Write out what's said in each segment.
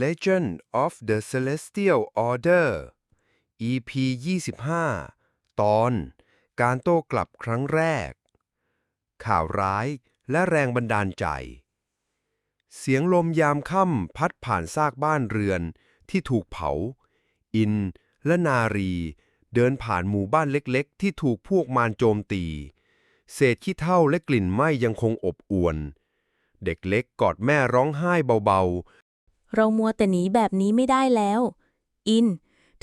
Legend of the Celestial Order EP 25 ตอน การโต้กลับครั้งแรก ข่าวร้ายและแรงบันดาลใจ เสียงลมยามค่ำพัดผ่านซากบ้านเรือนที่ถูกเผา อินและนารีเดินผ่านหมู่บ้านเล็กๆ ที่ถูกพวกมารโจมตี เศษขี้เถ้าและกลิ่นไหม้ยังคงอบอวน เด็กเล็กกอดแม่ร้องไห้เบา เรามัวแต่หนีแบบนี้ไม่ได้แล้ว อิน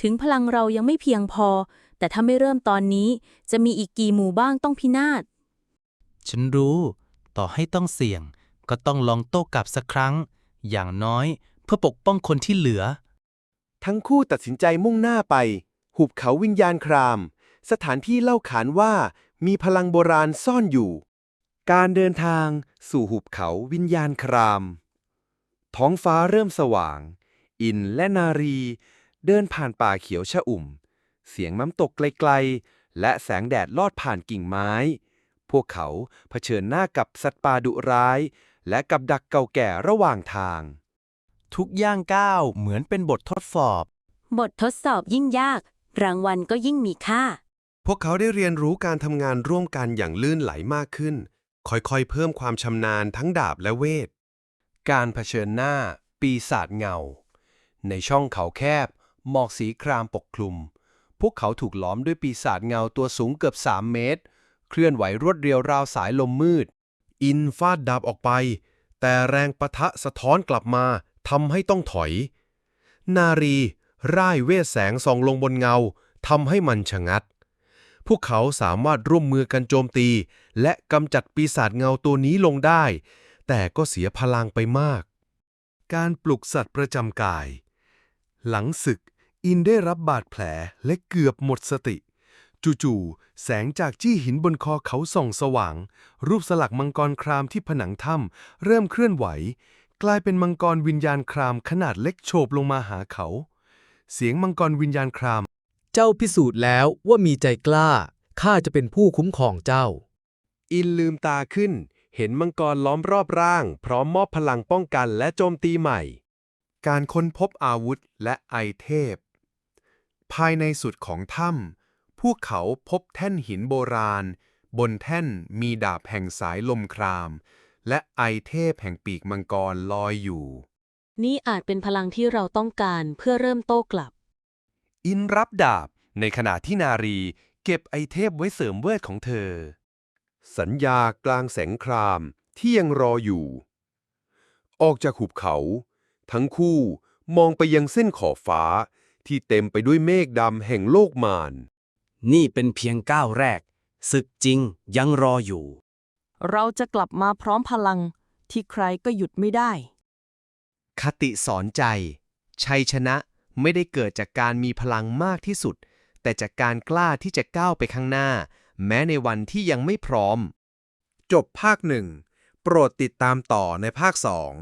ถึงพลังเรายังไม่เพียงพอ แต่ถ้าไม่เริ่มตอนนี้ จะมีอีกกี่หมู่บ้างต้องพินาศ ฉันรู้ ต่อให้ต้องเสี่ยง ก็ต้องลองโต้กลับสักครั้ง อย่างน้อยเพื่อปกป้องคนที่เหลือ ทั้งคู่ตัดสินใจมุ่งหน้าไป หุบเขาวิญญาณคราม สถานที่เล่าขานว่ามีพลังโบราณซ่อนอยู่ การเดินทางสู่หุบเขาวิญญาณคราม ท้องฟ้าเริ่มสว่าง อินและนารี เดินผ่านป่าเขียวชะอุ่ม เสียงน้ำตกไกลๆ และแสงแดดลอดผ่านกิ่งไม้ พวกเขาเผชิญหน้ากับสัตว์ป่าดุร้าย และกับดักเก่าแก่ระหว่างทาง ทุกย่างก้าวเหมือนเป็นบททดสอบ บททดสอบยิ่งยาก รางวัลก็ยิ่งมีค่า พวกเขาได้เรียนรู้การทำงานร่วมกันอย่างลื่นไหลมากขึ้น ค่อยๆ เพิ่มความชำนาญทั้งดาบและเวท การเผชิญหน้า ปีศาจเงา ในช่องเขาแคบ หมอกสีครามปกคลุม พวกเขาถูกล้อมด้วยปีศาจเงาตัวสูงเกือบ 3 เมตร เคลื่อนไหวรวดเร็วราวสายลมมืด อินฟาดดาบออกไป แต่แรงปะทะสะท้อนกลับมาทำให้ต้องถอย นารี ร่ายเวทแสงส่องลงบนเงาทำให้มันชะงัด พวกเขาสามารถร่วมมือกันโจมตี และกำจัดปีศาจเงาตัวนี้ลงได้ แต่ก็เสียพลังไปมาก การปลุกสัตว์ประจำกาย หลังศึก อินได้รับบาดแผลและเกือบหมดสติ จู่ๆ แสงจากจี้หินบนคอเขาส่องสว่าง รูปสลักมังกรครามที่ผนังถ้ำเริ่มเคลื่อนไหว กลายเป็นมังกรวิญญาณครามขนาดเล็กโฉบลงมาหาเขา เสียงมังกรวิญญาณคราม เจ้าพิสูจน์แล้วว่ามีใจกล้า ข้าจะเป็นผู้คุ้มครองเจ้า อินลืมตาขึ้น เห็นมังกรล้อมรอบร่าง พร้อมมอบพลังป้องกันและโจมตีใหม่ การค้นพบอาวุธและไอเทพ ภายในสุดของถ้ำพวกเขาพบแท่นหินโบราณ บนแท่นมีดาบแห่งสายลมคราม และไอเทพแห่งปีกมังกรลอยอยู่ นี่อาจเป็นพลังที่เราต้องการเพื่อเริ่มโต้กลับ อินรับดาบในขณะที่นารีเก็บไอเทพไว้เสริมเวทของเธอ สัญญากลางแสงครามที่ยังรออยู่ ออกจากหุบเขา ทั้งคู่มองไปยังเส้นขอบฟ้าที่เต็มไปด้วยเมฆดำแห่งโลกมารนี่เป็นเพียงก้าวแรก ศึกจริงยังรออยู่ เราจะกลับมาพร้อมพลังที่ใครก็หยุดไม่ได้ คติสอนใจ ชัยชนะไม่ได้เกิดจากการมีพลังมากที่สุด แต่จากการกล้าที่จะก้าวไปข้างหน้า แม้ในวันที่ยังไม่พร้อม จบภาคหนึ่งโปรดติดตามต่อในภาคสอง